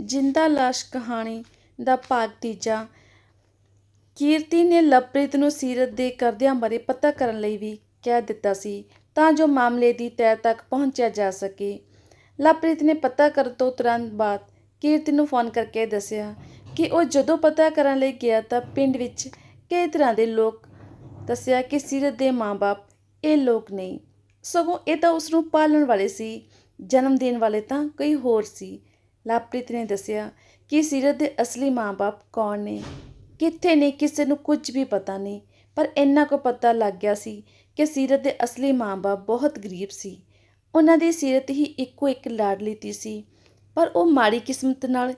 ਜਿੰਦਾ ਲਾਸ਼ ਕਹਾਣੀ ਦਾ ਭਾਗ ਤੀਜਾ। ਕੀਰਤੀ ਨੇ ਲਵਪ੍ਰੀਤ ਨੂੰ ਸੀਰਤ ਦੇ ਕਰਦਿਆਂ ਬਾਰੇ ਪਤਾ ਕਰਨ ਲਈ ਵੀ ਕਹਿ ਦਿੱਤਾ ਸੀ, ਤਾਂ ਜੋ ਮਾਮਲੇ ਦੀ ਤਹਿ ਤੱਕ ਪਹੁੰਚਿਆ ਜਾ ਸਕੇ। ਲਵਪ੍ਰੀਤ ਨੇ ਪਤਾ ਕਰਨ ਤੋਂ ਤੁਰੰਤ ਬਾਅਦ ਕੀਰਤੀ ਨੂੰ ਫੋਨ ਕਰਕੇ ਦੱਸਿਆ ਕਿ ਉਹ ਜਦੋਂ ਪਤਾ ਕਰਨ ਲਈ ਗਿਆ ਤਾਂ ਪਿੰਡ ਵਿੱਚ ਕਈ ਤਰ੍ਹਾਂ ਦੇ ਲੋਕ ਦੱਸਿਆ ਕਿ ਸੀਰਤ ਦੇ ਮਾਂ-ਬਾਪ ਇਹ ਲੋਕ ਨਹੀਂ। ਸਗੋਂ ਇਹ ਤਾਂ ਉਸ ਨੂੰ ਪਾਲਣ ਵਾਲੇ ਸੀ, ਜਨਮ ਦੇਣ ਵਾਲੇ ਤਾਂ ਕੋਈ ਹੋਰ ਸੀ। ਲਵਪ੍ਰੀਤ ਨੇ ਦੱਸਿਆ ਕਿ ਸੀਰਤ ਦੇ ਅਸਲੀ ਮਾਂ-ਬਾਪ ਕੌਣ ਨੇ? ਕਿੱਥੇ ਨੇ? ਕਿਸੇ ਨੂੰ ਕੁਝ ਵੀ ਪਤਾ ਨਹੀਂ। ਪਰ ਇੰਨਾ ਕੁ ਪਤਾ ਲੱਗ ਗਿਆ ਸੀ ਕਿ ਸੀਰਤ ਦੇ ਅਸਲੀ ਮਾਂ-ਬਾਪ ਬਹੁਤ ਗਰੀਬ ਸੀ। ਉਹਨਾਂ ਦੀ ਸੀਰਤ ਹੀ ਇੱਕੋ ਇੱਕ ਲਾਡਲੀ ਤੀ ਸੀ। ਪਰ ਉਹ ਮਾੜੀ ਕਿਸਮਤ ਨਾਲ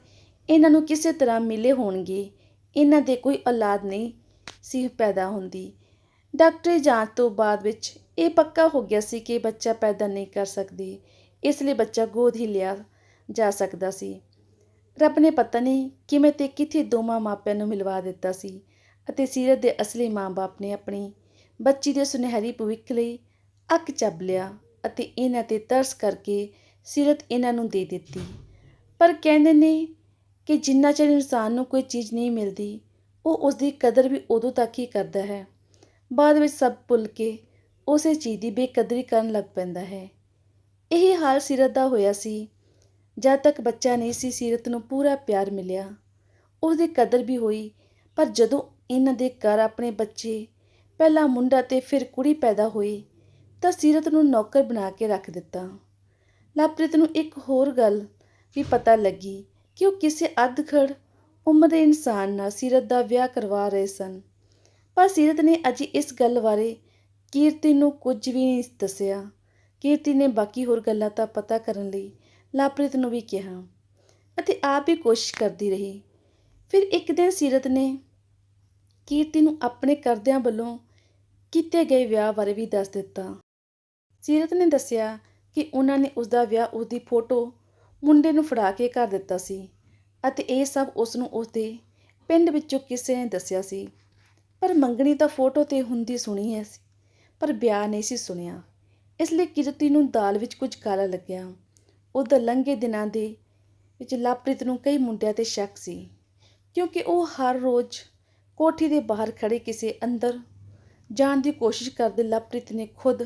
ਇਹਨਾਂ ਨੂੰ ਕਿਸੇ ਤਰ੍ਹਾਂ ਮਿਲੇ ਹੋਣਗੇ। ਇਹਨਾਂ ਦੇ ਕੋਈ ਔਲਾਦ ਨਹੀਂ ਸੀ ਪੈਦਾ ਹੁੰਦੀ। ਡਾਕਟਰੀ ਜਾਂਚ ਤੋਂ ਬਾਅਦ ਵਿੱਚ ਇਹ ਪੱਕਾ ਹੋ ਗਿਆ ਸੀ ਕਿ ਬੱਚਾ ਪੈਦਾ ਨਹੀਂ ਕਰ ਸਕਦੀ। ਇਸ ਲਈ ਬੱਚਾ ਗੋਦ ਹੀ ਲਿਆ ਜਾ ਸਕਦਾ ਸੀ। ਰੱਬ ਨੇ ਪਤਾ ਨਹੀਂ ਕਿਵੇਂ ਤੇ ਕਿੱਥੇ ਦੋਵਾਂ ਮਾਪਿਆਂ ਨੂੰ ਮਿਲਵਾ ਦਿੱਤਾ ਸੀ ਅਤੇ ਸੀਰਤ ਦੇ ਅਸਲੀ ਮਾਂ-ਬਾਪ ਨੇ ਆਪਣੀ ਬੱਚੀ ਦੇ ਸੁਨਹਿਰੀ ਭਵਿੱਖ ਲਈ ਅੱਕ ਚੱਬ ਲਿਆ ਅਤੇ ਇਹਨਾਂ ਤੇ ਤਰਸ ਕਰਕੇ ਸੀਰਤ ਇਹਨਾਂ ਨੂੰ ਦੇ ਦਿੱਤੀ। ਪਰ ਕਹਿੰਦੇ ਨੇ ਕਿ ਜਿੰਨਾ ਚਿਰ ਇਨਸਾਨ ਨੂੰ ਕੋਈ ਚੀਜ਼ ਨਹੀਂ ਮਿਲਦੀ, ਉਹ ਉਸ ਦੀ ਕਦਰ ਵੀ ਉਦੋਂ ਤੱਕ ਹੀ ਕਰਦਾ ਹੈ। ਬਾਅਦ ਵਿੱਚ ਸਭ ਭੁੱਲ ਕੇ ਉਸੇ ਚੀਜ਼ ਦੀ ਬੇਕਦਰੀ ਕਰਨ ਲੱਗ ਪੈਂਦਾ ਹੈ। ਇਹ ਹਾਲ ਸੀਰਤ ਦਾ ਹੋਇਆ ਸੀ ਜਦ ਤੱਕ ਬੱਚਾ ਨਹੀਂ ਸੀ, ਸੀਰਤ ਨੂੰ ਪੂਰਾ ਪਿਆਰ ਮਿਲਿਆ। ਉਸ ਦੀ ਕਦਰ ਵੀ ਹੋਈ, ਪਰ ਜਦੋਂ ਇਹਨਾਂ ਦੇ ਘਰ ਆਪਣੇ ਬੱਚੇ, ਪਹਿਲਾਂ ਮੁੰਡਾ ਤੇ ਫਿਰ ਕੁੜੀ ਪੈਦਾ ਹੋਈ, ਤਾਂ ਸੀਰਤ ਨੂੰ ਨੌਕਰ ਬਣਾ ਕੇ ਰੱਖ ਦਿੱਤਾ। ਲਵਪ੍ਰੀਤ ਨੂੰ ਇੱਕ ਹੋਰ ਗੱਲ ਵੀ ਪਤਾ ਲੱਗੀ ਕਿ ਉਹ ਕਿਸੇ ਅਧਖੜ ਉਮਰ ਦੇ ਇਨਸਾਨ ਨਾਲ ਸੀਰਤ ਦਾ ਵਿਆਹ ਕਰਵਾ ਰਹੇ ਸਨ। ਪਰ ਸੀਰਤ ਨੇ ਅਜੇ ਇਸ ਗੱਲ ਬਾਰੇ ਕੀਰਤੀ ਨੂੰ ਕੁਝ ਵੀ ਨਹੀਂ ਦੱਸਿਆ। ਕੀਰਤੀ ਨੇ ਬਾਕੀ ਹੋਰ ਗੱਲਾਂ ਤਾਂ ਪਤਾ ਕਰਨ ਲਈ ਲਾਪ੍ਰੀਤ ਨੂੰ ਵੀ ਕਿਹਾ ਅਤੇ ਆਪ ਵੀ ਕੋਸ਼ਿਸ਼ ਕਰਦੀ ਰਹੀ। ਫਿਰ ਇੱਕ ਦਿਨ ਸੀਰਤ ਨੇ ਕੀਰਤੀ ਨੂੰ ਆਪਣੇ ਕਰਦਿਆਂ ਵੱਲੋਂ ਕੀਤੇ ਗਏ ਵਿਆਹ ਬਾਰੇ ਵੀ ਦੱਸ ਦਿੱਤਾ। ਸੀਰਤ ਨੇ ਦੱਸਿਆ ਕਿ ਉਹਨਾਂ ਨੇ ਉਸ ਦਾ ਵਿਆਹ ਉਸ ਦੀ ਫੋਟੋ ਮੁੰਡੇ ਨੂੰ ਫੜਾ ਕੇ ਕਰ ਦਿੱਤਾ ਸੀ ਅਤੇ ਇਹ ਸਭ ਉਸ ਨੂੰ ਉਸ ਦੇ ਪਿੰਡ ਵਿੱਚੋਂ ਕਿਸੇ ਨੇ ਦੱਸਿਆ ਸੀ। ਪਰ ਮੰਗਣੀ ਤਾਂ ਫੋਟੋ ਤੇ ਹੁੰਦੀ ਸੁਣੀ ਹੈ ਸੀ, ਪਰ ਵਿਆਹ ਨਹੀਂ ਸੀ ਸੁਣਿਆ। ਇਸ ਲਈ ਕਿਰਤੀ ਨੂੰ ਦਾਲ ਵਿੱਚ ਕੁਝ ਕਾਲਾ ਲੱਗਿਆ। ਉਹਦਾ ਲੰਘੇ ਦਿਨਾਂ ਦੇ ਵਿੱਚ ਲਵਪ੍ਰੀਤ ਨੂੰ ਕਈ ਮੁੰਡਿਆਂ ਤੇ ਸ਼ੱਕ ਸੀ, ਕਿਉਂਕਿ ਉਹ ਹਰ ਰੋਜ਼ ਕੋਠੀ ਦੇ ਬਾਹਰ ਖੜ੍ਹੇ ਕਿਸੇ ਅੰਦਰ ਜਾਣ ਦੀ ਕੋਸ਼ਿਸ਼ ਕਰਦੇ ਲਵਪ੍ਰੀਤ ਨੇ ਖੁਦ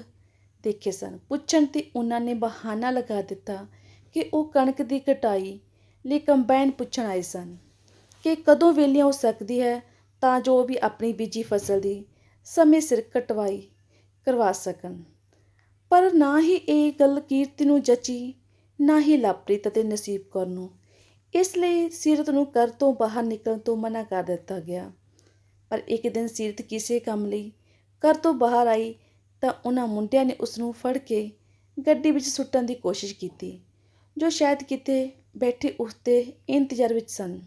ਦੇਖੇ ਸਨ। ਪੁੱਛਣ ਤੇ ਉਹਨਾਂ ਨੇ ਬਹਾਨਾ ਲਗਾ ਦਿੱਤਾ ਕਿ ਉਹ ਕਣਕ ਦੀ ਕਟਾਈ ਲਈ ਕੰਬਾਈਨ ਪੁੱਛਣ ਆਏ ਸਨ ਕਿ ਕਦੋਂ ਵੇਲੀਆਂ ਹੋ ਸਕਦੀ ਹੈ ਤਾਂ ਜੋ ਉਹ ਵੀ ਆਪਣੀ ਬੀਜੀ ਫਸਲ ਦੀ ਸਮੇਂ ਸਿਰ ਕਟਵਾਈ ਕਰਵਾ ਸਕਣ। ਪਰ ਨਾ ਹੀ ਇਹ ਗੱਲ ਕੀਰਤੀ ਨੂੰ ਜਚੀ ਨਾ ਹੀ ਲਾਪ੍ਰੀਤ ਅਤੇ ਨਸੀਬ ਕੌਰ ਨੂੰ। ਇਸ ਲਈ ਸੀਰਤ ਨੂੰ ਘਰ ਤੋਂ ਬਾਹਰ ਨਿਕਲਣ ਤੋਂ ਮਨਾ ਕਰ ਦਿੱਤਾ ਗਿਆ। ਪਰ ਇੱਕ ਦਿਨ ਸੀਰਤ ਕਿਸੇ ਕੰਮ ਲਈ ਘਰ ਤੋਂ ਬਾਹਰ ਆਈ ਤਾਂ ਉਹਨਾਂ ਮੁੰਡਿਆਂ ਨੇ ਉਸ ਨੂੰ ਫੜ ਕੇ ਗੱਡੀ ਵਿੱਚ ਸੁੱਟਣ ਦੀ ਕੋਸ਼ਿਸ਼ ਕੀਤੀ, ਜੋ ਸ਼ਾਇਦ ਕਿਤੇ ਬੈਠੇ ਉਸ ਦੇ ਇੰਤਜ਼ਾਰ ਵਿੱਚ ਸਨ।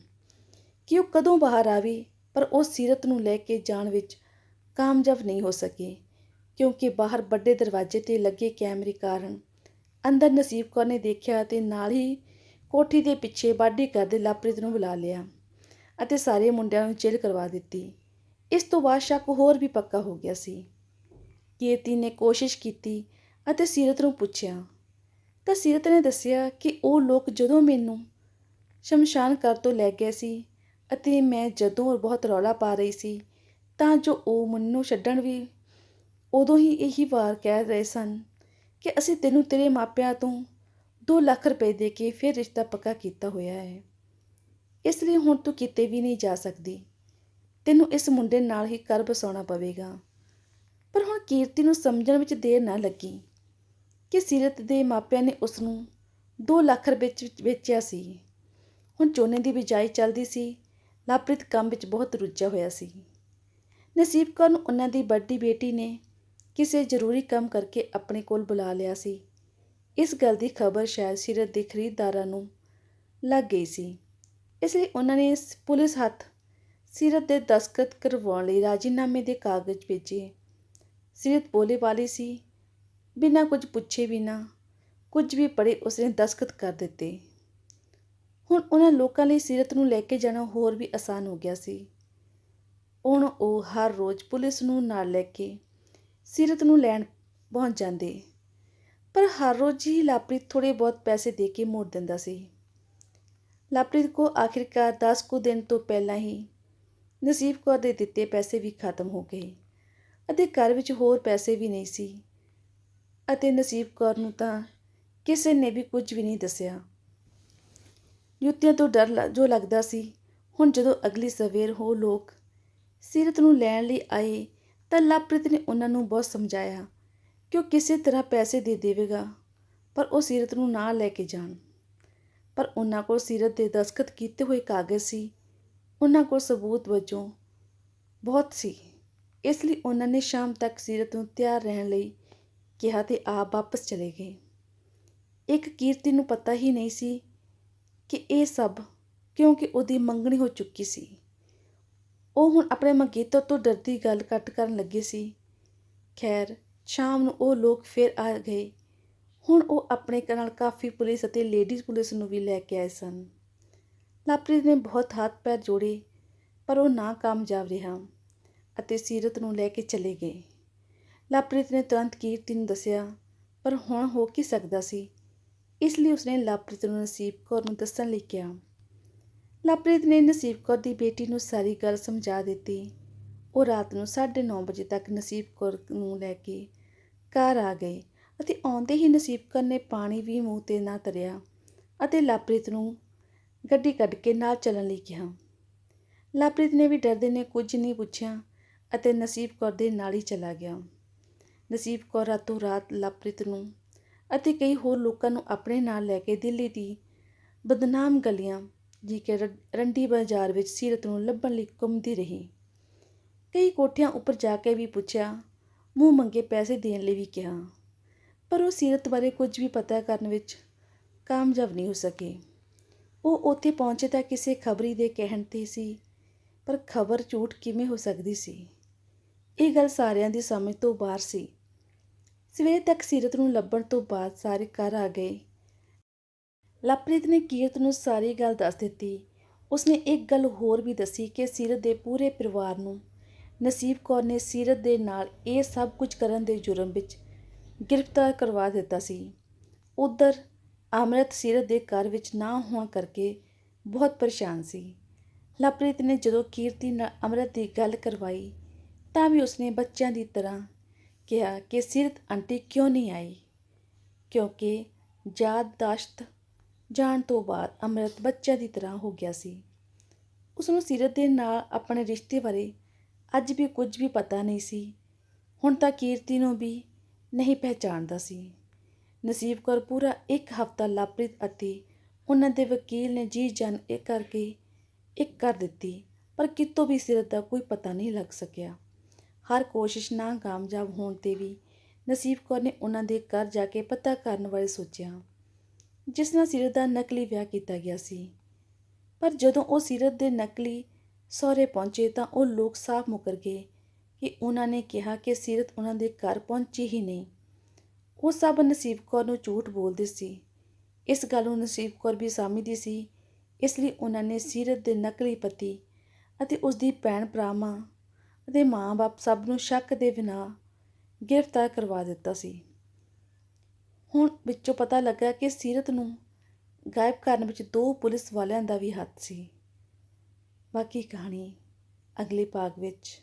ਕਿ ਉਹ ਕਦੋਂ ਬਾਹਰ ਆਵੇ, ਪਰ ਉਹ ਸੀਰਤ ਨੂੰ ਲੈ ਕੇ ਜਾਣ ਵਿੱਚ ਕਾਮਯਾਬ ਨਹੀਂ ਹੋ ਸਕੇ, ਕਿਉਂਕਿ ਬਾਹਰ ਵੱਡੇ ਦਰਵਾਜ਼ੇ ਤੇ ਲੱਗੇ ਕੈਮਰੇ ਕਾਰਨ ਅੰਦਰ ਨਸੀਬ ਕੌਰ ਨੇ ਦੇਖਿਆ ਤੇ ਨਾਲ ਹੀ ਕੋਠੀ ਦੇ ਪਿੱਛੇ ਬਾਡੀ ਕਰਦੇ ਲਾਪ੍ਰੀਤ ਨੂੰ ਬੁਲਾ ਲਿਆ ਅਤੇ ਸਾਰੇ ਮੁੰਡਿਆਂ ਨੂੰ ਚਿਲ ਕਰਵਾ ਦਿੱਤੀ। ਇਸ ਤੋਂ ਬਾਅਦ ਸ਼ੱਕ ਹੋਰ ਵੀ ਪੱਕਾ ਹੋ ਗਿਆ ਸੀ। ਕੀਰਤੀ ਨੇ ਕੋਸ਼ਿਸ਼ ਕੀਤੀ ਅਤੇ ਸੀਰਤ ਨੂੰ ਪੁੱਛਿਆ। ਤਾਂ ਸੀਰਤ ਨੇ ਦੱਸਿਆ ਕਿ ਉਹ ਲੋਕ ਜਦੋਂ ਮੈਨੂੰ ਸ਼ਮਸ਼ਾਨ ਘਰ ਤੋਂ ਲੈ ਗਏ ਸੀ ਅਤੇ ਮੈਂ ਜਦੋਂ ਬਹੁਤ ਰੌਲਾ ਪਾ ਰਹੀ ਸੀ, ਤਾਂ ਜੋ ਉਹ ਮੈਨੂੰ ਛੱਡਣ ਵੀ ਉਦੋਂ ਹੀ ਇਹੀ ਵਾਰ ਕਹਿ ਰਹੇ ਸਨ ਕਿ ਅਸੀਂ ਤੈਨੂੰ ਤੇਰੇ ਮਾਪਿਆਂ ਤੋਂ 2 ਲੱਖ ਰੁਪਏ ਦੇ ਕੇ ਫਿਰ ਰਿਸ਼ਤਾ ਪੱਕਾ ਕੀਤਾ ਹੋਇਆ ਹੈ। ਇਸ ਲਈ ਹੁਣ ਤੂੰ ਕਿਤੇ ਵੀ ਨਹੀਂ ਜਾ ਸਕਦੀ। ਤੈਨੂੰ ਇਸ ਮੁੰਡੇ ਨਾਲ ਹੀ ਘਰ ਬਸਾਉਣਾ ਪਵੇਗਾ। ਪਰ ਹੁਣ ਕੀਰਤੀ ਨੂੰ ਸਮਝਣ ਵਿੱਚ ਦੇਰ ਨਾ ਲੱਗੀ ਕਿ ਸੀਰਤ ਦੇ ਮਾਪਿਆਂ ਨੇ ਉਸ ਨੂੰ 2 ਲੱਖ ਰੁਪਏ ਵਿੱਚ ਵੇਚਿਆ ਸੀ। ਹੁਣ ਝੋਨੇ ਦੀ ਬਿਜਾਈ ਚੱਲਦੀ ਸੀ, ਲਾਪ੍ਰਿਤ ਕੰਮ ਵਿੱਚ ਬਹੁਤ ਰੁੱਝਿਆ ਹੋਇਆ ਸੀ। ਨਸੀਬ ਕੌਰ ਨੂੰ ਉਹਨਾਂ ਦੀ ਵੱਡੀ ਬੇਟੀ ਨੇ ਕਿਸੇ ਜ਼ਰੂਰੀ ਕੰਮ ਕਰਕੇ ਆਪਣੇ ਕੋਲ ਬੁਲਾ ਲਿਆ ਸੀ। ਇਸ ਗੱਲ ਦੀ ਖਬਰ ਸ਼ਾਇਦ ਸੀਰਤ ਦੇ ਖਰੀਦਦਾਰਾਂ ਨੂੰ ਲੱਗ ਗਈ ਸੀ। ਇਸ ਲਈ ਉਹਨਾਂ ਨੇ ਪੁਲਿਸ ਹੱਥ ਸੀਰਤ ਦੇ ਦਸਤਖਤ ਕਰਵਾਉਣ ਲਈ ਰਾਜੀਨਾਮੇ ਦੇ ਕਾਗਜ਼ ਭੇਜੇ। ਸੀਰਤ ਬੋਲੇ ਵਾਲੀ ਸੀ। ਬਿਨਾਂ ਕੁਝ ਪੁੱਛੇ ਬਿਨਾਂ ਕੁਝ ਵੀ ਪੜੇ ਉਸਨੇ ਦਸਤਖਤ ਕਰ ਦਿੱਤੇ। ਹੁਣ ਉਹਨਾਂ ਲੋਕਾਂ ਲਈ ਸੀਰਤ ਨੂੰ ਲੈ ਕੇ ਜਾਣਾ ਹੋਰ ਵੀ ਆਸਾਨ ਹੋ ਗਿਆ ਸੀ। ਹੁਣ ਉਹ ਹਰ ਰੋਜ਼ ਪੁਲਿਸ ਨੂੰ ਨਾਲ ਲੈ ਕੇ ਸੀਰਤ ਨੂੰ ਲੈਣ ਪਹੁੰਚ ਜਾਂਦੇ। ਪਰ ਹਰ ਰੋਜ਼ ਹੀ ਲਾਪ੍ਰੀਤ ਥੋੜੇ ਬਹੁਤ ਪੈਸੇ ਦੇ ਕੇ ਮੋੜ ਦਿੰਦਾ ਸੀ। ਲਾਪ੍ਰੀਤ ਕੋ ਆਖਿਰਕਾਰ 10 ਕੁ ਦਿਨ ਤੋਂ ਪਹਿਲਾਂ ਹੀ ਨਸੀਬ ਕੌਰ ਦੇ ਦਿੱਤੇ ਪੈਸੇ ਵੀ ਖਤਮ ਹੋ ਗਏ ਅਤੇ ਘਰ ਵਿੱਚ ਹੋਰ ਪੈਸੇ ਵੀ ਨਹੀਂ ਸੀ ਅਤੇ ਨਸੀਬ ਕੌਰ ਨੂੰ ਤਾਂ ਕਿਸੇ ਨੇ ਵੀ ਕੁਝ ਵੀ ਨਹੀਂ ਦੱਸਿਆ। ਜੁੱਤੀਆਂ ਤੋਂ ਡਰ ਲ- ਜੋ ਲੱਗਦਾ ਸੀ, ਹੁਣ ਜਦੋਂ ਅਗਲੀ ਸਵੇਰ ਹੋ ਲੋਕ ਸੀਰਤ ਨੂੰ ਲੈਣ ਲਈ ਆਏ ਤਾਂ ਲਵਪ੍ਰੀਤ ਨੇ ਉਹਨਾਂ ਨੂੰ ਬਹੁਤ ਸਮਝਾਇਆ ਕਿ ਉਹ ਕਿਸੇ ਤਰ੍ਹਾਂ ਪੈਸੇ ਦੇ ਦੇਵੇਗਾ, ਪਰ ਉਹ ਸੀਰਤ ਨੂੰ ਨਾ ਲੈ ਕੇ ਜਾਣ। ਪਰ ਉਹਨਾਂ ਕੋਲ ਸੀਰਤ ਦੇ ਦਸਖਤ ਕੀਤੇ ਹੋਏ ਕਾਗਜ਼ ਸੀ। ਉਹਨਾਂ ਕੋਲ ਸਬੂਤ ਵਜੋਂ ਬਹੁਤ ਸੀ। ਇਸ ਲਈ ਉਹਨਾਂ ਨੇ ਸ਼ਾਮ ਤੱਕ ਸੀਰਤ ਨੂੰ ਤਿਆਰ ਰਹਿਣ ਲਈ ਕਿਹਾ ਤੇ ਆਪ ਵਾਪਸ ਚਲੇ ਗਏ। ਇੱਕ ਕੀਰਤੀ ਨੂੰ ਪਤਾ ਹੀ ਨਹੀਂ ਸੀ ਕਿ ਇਹ ਸਭ ਕਿਉਂਕਿ ਉਹਦੀ ਮੰਗਣੀ ਹੋ ਚੁੱਕੀ ਸੀ। ਉਹ ਹੁਣ ਆਪਣੇ ਮੰਗੇਤਰ ਤੋਂ ਡਰਦੀ ਗੱਲ ਕੱਟ ਕਰਨ ਲੱਗੇ ਸੀ। ਖੈਰ, ਸ਼ਾਮ ਨੂੰ ਉਹ ਲੋਕ ਫਿਰ ਆ ਗਏ। ਹੁਣ ਉਹ ਆਪਣੇ ਨਾਲ ਕਾਫੀ ਪੁਲਿਸ ਅਤੇ ਲੇਡੀਜ਼ ਪੁਲਿਸ ਨੂੰ ਵੀ ਲੈ ਕੇ ਆਏ ਸਨ। ਲਵਪ੍ਰੀਤ ਨੇ ਬਹੁਤ ਹੱਥ ਪੈਰ ਜੋੜੇ, ਪਰ ਉਹ ਨਾ ਕਾਮਯਾਬ ਰਿਹਾ ਅਤੇ ਸੀਰਤ ਨੂੰ ਲੈ ਕੇ ਚਲੇ ਗਏ। ਲਵਪ੍ਰੀਤ ਨੇ ਤੁਰੰਤ ਕੀਰਤੀ ਨੂੰ ਦੱਸਿਆ, ਪਰ ਹੁਣ ਹੋ ਕੀ ਸਕਦਾ ਸੀ? ਇਸ ਲਈ ਉਸਨੇ ਲਵਪ੍ਰੀਤ ਨੂੰ ਨਸੀਬ ਕੌਰ ਨੂੰ ਦੱਸਣ ਲਈ ਕਿਹਾ। ਲਵਪ੍ਰੀਤ ਨੇ ਨਸੀਬ ਕੌਰ ਦੀ ਬੇਟੀ ਨੂੰ ਸਾਰੀ ਗੱਲ ਸਮਝਾ ਦਿੱਤੀ। ਉਹ ਰਾਤ ਨੂੰ 9:30 ਵਜੇ ਤੱਕ ਨਸੀਬ ਕੌਰ ਨੂੰ ਲੈ ਕੇ ਘਰ ਆ ਗਏ ਅਤੇ ਆਉਂਦੇ ਹੀ ਨਸੀਬ ਕੌਰ ਨੇ ਪਾਣੀ ਵੀ ਮੂੰਹ ਤੇ ਨਾ ਤਰਿਆ ਅਤੇ ਲਵਪ੍ਰੀਤ ਨੂੰ ਗੱਡੀ ਕੱਢ ਕੇ ਨਾਲ ਚੱਲਣ ਲਈ ਕਿਹਾ। ਲਵਪ੍ਰੀਤ ਨੇ ਵੀ ਡਰਦੇ ਨੇ ਕੁਝ ਨਹੀਂ ਪੁੱਛਿਆ ਅਤੇ ਨਸੀਬ ਕੌਰ ਦੇ ਨਾਲ ਹੀ ਚਲਾ ਗਿਆ। ਨਸੀਬ ਕੌਰ ਰਾਤੋਂ ਰਾਤ ਲਵਪ੍ਰੀਤ ਨੂੰ ਅਤੇ ਕਈ ਹੋਰ ਲੋਕਾਂ ਨੂੰ ਆਪਣੇ ਨਾਲ ਲੈ ਕੇ ਦਿੱਲੀ ਦੀ ਬਦਨਾਮ ਗਲੀਆਂ ਜੀ ਕੇ ਰੰਡੀ ਬਾਜ਼ਾਰ ਵਿੱਚ ਸੀਰਤ ਨੂੰ ਲੱਭਣ ਲਈ ਘੁੰਮਦੀ ਰਹੀ। ਕਈ ਕੋਠਿਆਂ ਉੱਪਰ ਜਾ ਕੇ ਵੀ ਪੁੱਛਿਆ, ਮੂੰਹ ਮੰਗੇ ਪੈਸੇ ਦੇਣ ਲਈ ਵੀ ਕਿਹਾ। ਪਰ ਉਹ ਸੀਰਤ ਬਾਰੇ ਕੁਝ ਵੀ ਪਤਾ ਕਰਨ ਵਿੱਚ ਕਾਮਯਾਬ ਨਹੀਂ ਹੋ ਸਕੇ। ਉਹ ਉੱਥੇ ਪਹੁੰਚੇ ਤਾਂ ਕਿਸੇ ਖਬਰੀ ਦੇ ਕਹਿਣ ਤੇ ਸੀ, ਪਰ ਖਬਰ ਝੂਠ ਕਿਵੇਂ ਹੋ ਸਕਦੀ ਸੀ? ਇਹ ਗੱਲ ਸਾਰਿਆਂ ਦੀ ਸਮਝ ਤੋਂ ਬਾਹਰ ਸੀ। ਸਵੇਰ ਤੱਕ ਸੀਰਤ ਨੂੰ ਲੱਭਣ ਤੋਂ ਬਾਅਦ ਸਾਰੇ ਘਰ ਆ ਗਏ। ਲਵਪ੍ਰੀਤ ਨੇ ਕੀਰਤ ਨੂੰ ਸਾਰੀ ਗੱਲ ਦੱਸ ਦਿੱਤੀ। ਉਸਨੇ ਇੱਕ ਗੱਲ ਹੋਰ ਵੀ ਦੱਸੀ ਕਿ ਸੀਰਤ ਦੇ ਪੂਰੇ ਪਰਿਵਾਰ ਨੂੰ ਨਸੀਬ ਕੌਰ ਨੇ ਸੀਰਤ ਦੇ ਨਾਲ ਇਹ ਸਭ ਕੁਝ ਕਰਨ ਦੇ ਜੁਰਮ ਵਿੱਚ ਗ੍ਰਿਫਤਾਰ ਕਰਵਾ ਦਿੱਤਾ ਸੀ। ਉਧਰ ਅਮਰਤ ਸੀਰਤ ਦੇ ਘਰ ਵਿੱਚ ਨਾ ਹੋਣ ਕਰਕੇ ਬਹੁਤ ਪਰੇਸ਼ਾਨ ਸੀ। ਲਵਪ੍ਰੀਤ ਨੇ ਜਦੋਂ ਕੀਰਤੀ ਨਾਲ ਅਮਰਤ ਦੀ ਗੱਲ ਕਰਵਾਈ, ਤਾਂ ਵੀ ਉਸਨੇ ਬੱਚਿਆਂ ਦੀ ਤਰ੍ਹਾਂ ਕਿਹਾ ਕਿ ਸੀਰਤ ਆਂਟੀ ਕਿਉਂ ਨਹੀਂ ਆਈ? ਕਿਉਂਕਿ ਯਾਦਦਾਸ਼ਤ ਜਾਣ ਤੋਂ ਬਾਅਦ ਅੰਮ੍ਰਿਤ ਬੱਚਿਆਂ ਦੀ ਤਰ੍ਹਾਂ ਹੋ ਗਿਆ ਸੀ। ਉਸ ਨੂੰ ਸੀਰਤ ਦੇ ਨਾਲ ਆਪਣੇ ਰਿਸ਼ਤੇ ਬਾਰੇ ਅੱਜ ਵੀ ਕੁਝ ਵੀ ਪਤਾ ਨਹੀਂ ਸੀ। ਹੁਣ ਤਾਂ ਕੀਰਤੀ ਨੂੰ ਵੀ ਨਹੀਂ ਪਹਿਚਾਣਦਾ ਸੀ। ਨਸੀਬ ਕੌਰ ਪੂਰਾ ਇੱਕ ਹਫ਼ਤਾ ਲਾਪ੍ਰਿਤ ਅਤੇ ਉਹਨਾਂ ਦੇ ਵਕੀਲ ਨੇ ਜੀ ਜਾਨ ਇਹ ਕਰਕੇ ਇੱਕ ਕਰ ਦਿੱਤੀ, ਪਰ ਕਿਤੋਂ ਵੀ ਸਿਰਤ ਦਾ ਕੋਈ ਪਤਾ ਨਹੀਂ ਲੱਗ ਸਕਿਆ। ਹਰ ਕੋਸ਼ਿਸ਼ ਨਾ ਕਾਮਯਾਬ ਹੋਣ ਤੇ ਵੀ ਨਸੀਬ ਕੌਰ ਨੇ ਉਹਨਾਂ ਦੇ ਘਰ ਜਾ ਕੇ ਪਤਾ ਕਰਨ ਬਾਰੇ ਸੋਚਿਆ। ਜਿਸ ਨਾਲ ਸੀਰਤ ਦਾ ਨਕਲੀ ਵਿਆਹ ਕੀਤਾ ਗਿਆ ਸੀ। ਪਰ ਜਦੋਂ ਉਹ ਸੀਰਤ ਦੇ ਨਕਲੀ ਸਹੁਰੇ ਪਹੁੰਚੇ ਤਾਂ ਉਹ ਲੋਕ ਸਾਫ਼ ਮੁਕਰ ਗਏ ਕਿ ਉਹਨਾਂ ਨੇ ਕਿਹਾ ਕਿ ਸੀਰਤ ਉਹਨਾਂ ਦੇ ਘਰ ਪਹੁੰਚੀ ਹੀ ਨਹੀਂ। ਉਹ ਸਭ ਨਸੀਬ ਕੌਰ ਨੂੰ ਝੂਠ ਬੋਲਦੇ ਸੀ। ਇਸ ਗੱਲ ਨੂੰ ਨਸੀਬ ਕੌਰ ਵੀ ਸਮਝਦੀ ਸੀ, ਇਸ ਲਈ ਉਹਨਾਂ ਨੇ ਸੀਰਤ ਦੇ ਨਕਲੀ ਪਤੀ ਅਤੇ ਉਸ ਦੀ ਭੈਣ ਭਰਾਵਾਂ ਅਤੇ ਮਾਂ-ਬਾਪ ਸਭ ਨੂੰ ਸ਼ੱਕ ਦੇ ਬਿਨਾ ਗ੍ਰਿਫਤਾਰ ਕਰਵਾ ਦਿੱਤਾ ਸੀ। ਹੁਣ ਵਿੱਚੋਂ ਪਤਾ ਲੱਗਾ ਕਿ ਸੀਰਤ ਨੂੰ ਗਾਇਬ ਕਰਨ ਵਿੱਚ ਦੋ ਪੁਲਿਸ ਵਾਲਿਆਂ ਦਾ ਵੀ ਹੱਥ ਸੀ। ਬਾਕੀ ਕਹਾਣੀ ਅਗਲੇ ਭਾਗ ਵਿੱਚ।